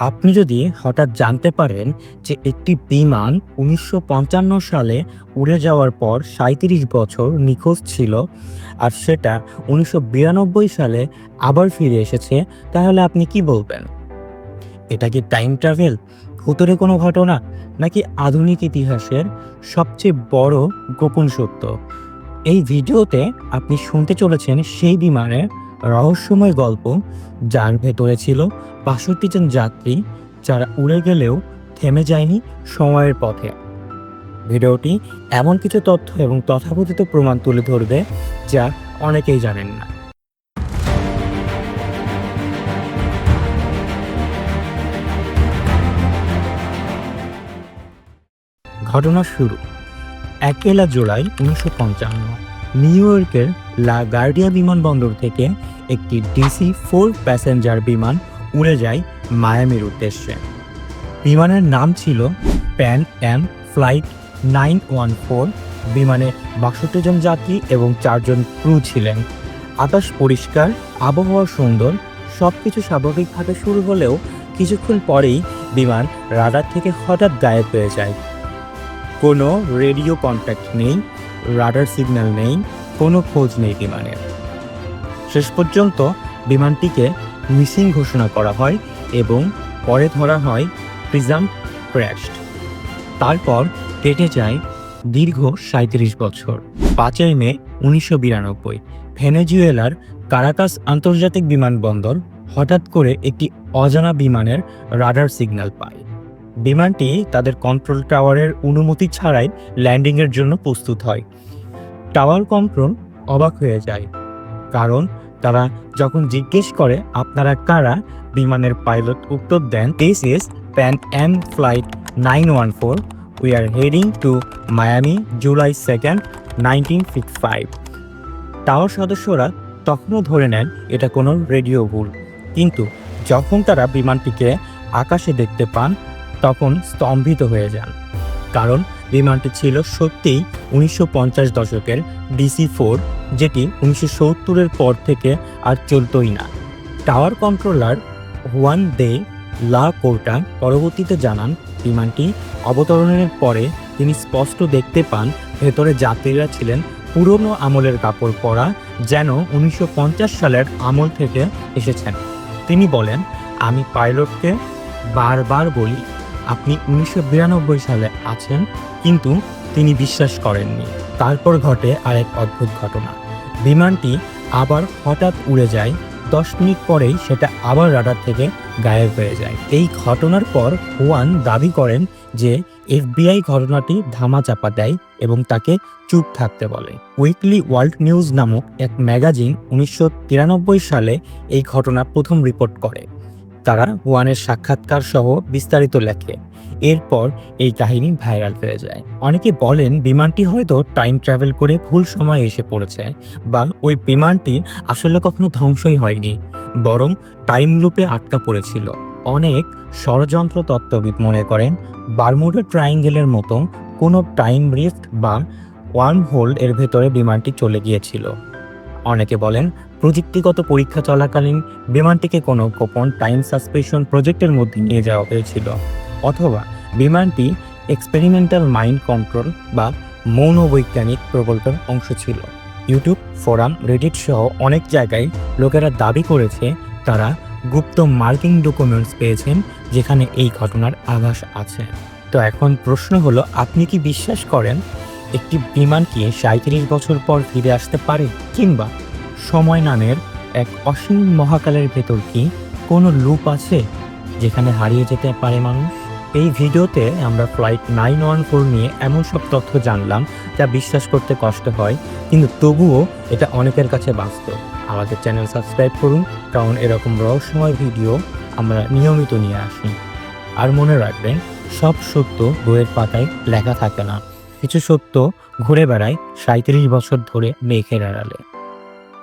আপনি যদি হঠাৎ জানতে পারেন যে একটি বিমান উনিশশো পঞ্চান্ন সালে উড়ে যাওয়ার পর সাঁইত্রিশ বছর নিখোঁজ ছিল আর সেটা উনিশশো বিরানব্বই সালে আবার ফিরে এসেছে, তাহলে আপনি কি বলবেন? এটা কি টাইম ট্রাভেল ভূতরে কোনো ঘটনা, নাকি আধুনিক ইতিহাসের সবচেয়ে বড় গোপন সত্য? এই ভিডিওতে আপনি শুনতে চলেছেন সেই বিমানের রহস্যময় গল্প যার ভেতরে ছিল বাষট্টি জন যাত্রী যারা উড়ে গেলেও থেমে যায়নি সময়ের পথে। ভিডিওটি এমন কিছু তথ্য এবং তথাকথিত প্রমাণ তুলে ধরবে যা অনেকেই জানেন না। ঘটনা শুরু, একেলা জুলাই উনিশশো পঞ্চান্ন। নিউ ইয়র্কের লা গার্ডিয়া বিমানবন্দর থেকে একটি ডিসি ফোর প্যাসেঞ্জার বিমান উড়ে যায় মায়ামির উদ্দেশ্যে। বিমানের নাম ছিল Pan Am flight nine one four. বিমানে বাষট্টি জন যাত্রী এবং চারজন ক্রু ছিলেন। আকাশ পরিষ্কার, আবহাওয়া সুন্দর সব কিছু স্বাভাবিকভাবে শুরু হলেও কিছুক্ষণ পরেই বিমান রাডার থেকে হঠাৎ গায়েব হয়ে যায়। কোনো রেডিও কন্ট্যাক্ট নেই রাডার সিগন্যাল নেই, কোনো খোঁজ নেই বিমানের। শেষ পর্যন্ত বিমানটিকে মিসিং ঘোষণা করা হয় এবং পরে ধরা হয় প্রিজাম ক্র্যাশড তারপর কেটে যায় দীর্ঘ সাঁত্রিশ বছর। পাঁচই মে উনিশশো বিরানব্বই, ভেনেজুয়েলার কারাকাস আন্তর্জাতিক বিমানবন্দর হঠাৎ করে একটি অজানা বিমানের রাডার সিগন্যাল পায়। বিমানটি তাদের কন্ট্রোল টাওয়ারের অনুমতি ছাড়াই ল্যান্ডিংয়ের জন্য প্রস্তুত হয়। টাওয়ার কন্ট্রোল অবাক হয়ে যায়, কারণ তারা যখন জিজ্ঞেস করে, আপনারা কারা? বিমানের পাইলট উত্তর দেন this is Pan Am flight nine one four we are heading to Miami July second nineteen fifty five tower সদস্যরা তখনও ধরে নেন, এটা কোনো রেডিও ভুল। কিন্তু যখন তারা বিমানটিকে আকাশে দেখতে পান তখন স্তম্ভিত হয়ে যান। কারণ বিমানটি ছিল সত্যিই উনিশশো পঞ্চাশ দশকের ডিসি ফোর, যেটি উনিশশো সত্তরের পর থেকে আর চলতই না। টাওয়ার কন্ট্রোলার হুয়ান দে লা কোর্টা পরবর্তীতে জানান, বিমানটি অবতরণের পরে তিনি স্পষ্ট দেখতে পান ভেতরে যাত্রীরা ছিলেন পুরনো আমলের কাপড় পরা যেন উনিশশো পঞ্চাশ সালের আমল থেকে এসেছেন। তিনি বলেন, আমি পাইলটকে বারবার বলি আপনি উনিশশো বিরানব্বই সালে আছেন, কিন্তু তিনি বিশ্বাস করেননি। তারপর ঘটে আরেক অদ্ভুত ঘটনা। বিমানটি আবার হঠাৎ উড়ে যায়, দশ মিনিট পরেই সেটা আবার রাডার থেকে গায়েব হয়ে যায়। এই ঘটনার পর হুয়ান দাবি করেন যে এফবিআই ঘটনাটি ধামাচাপা দেয় এবং তাকে চুপ থাকতে বলে। উইকলি ওয়ার্ল্ড নিউজ নামক এক ম্যাগাজিন উনিশশো তিরানব্বই সালে এই ঘটনা প্রথম রিপোর্ট করে। তারা ওয়ানের সাক্ষাৎকার সহ বিস্তারিত লেখে। এরপর এই কাহিনী ভাইরাল হয়ে যায়। অনেকে বলেন, বিমানটি হয়তো টাইম ট্রাভেল করে ভুল সময়ে এসে পড়েছে বা ওই বিমানটি আসলে কখনো ধ্বংসই হয়নি, বরং টাইম লুপে আটকা পড়েছিল। অনেক ষড়যন্ত্র তত্ত্ববিদ মনে করেন, বারমুডা ট্রায়াঙ্গেলের মতো কোনো টাইম রিফট বা ওয়ার্ম হোল এর ভেতরে বিমানটি চলে গিয়েছিল। অনেকে বলেন প্রযুক্তিগত পরীক্ষা চলাকালীন বিমানটিকে কোনো গোপন টাইম সাসপেনশন প্রজেক্টের মধ্যে নিয়ে যাওয়া হয়েছিল, অথবা বিমানটি এক্সপেরিমেন্টাল মাইন্ড কন্ট্রোল বা মৌনবৈজ্ঞানিক প্রকল্পের অংশ ছিল। ইউটিউব ফোরাম রেডিট সহ অনেক জায়গায় লোকেরা দাবি করেছে তারা গুপ্ত মার্কিং ডকুমেন্টস পেয়েছেন যেখানে এই ঘটনার আভাস আছে। তো এখন প্রশ্ন হলো, আপনি কি বিশ্বাস করেন একটি বিমান কি সাঁত্রিশ বছর পর ফিরে আসতে পারে কিংবা সময় নামের এক অসীম মহাকালের ভেতর কি কোনো লুপ আছে যেখানে হারিয়ে যেতে পারে মানুষ? এই ভিডিওতে আমরা ফ্লাইট নাইন ওয়ান ফোর নিয়ে এমন সব তথ্য জানলাম যা বিশ্বাস করতে কষ্ট হয়, কিন্তু তবুও এটা অনেকের কাছে বাস্তব। আমাদের চ্যানেল সাবস্ক্রাইব করুন, কারণ এরকম রহস্যময় ভিডিও আমরা নিয়মিত নিয়ে আসি। আর মনে রাখবেন, সব সত্য বইয়ের পাতায় লেখা থাকে না। কিছু সত্য ঘুরে বেড়ায় সাঁত্রিশ বছর ধরে মেঘের আড়ালে।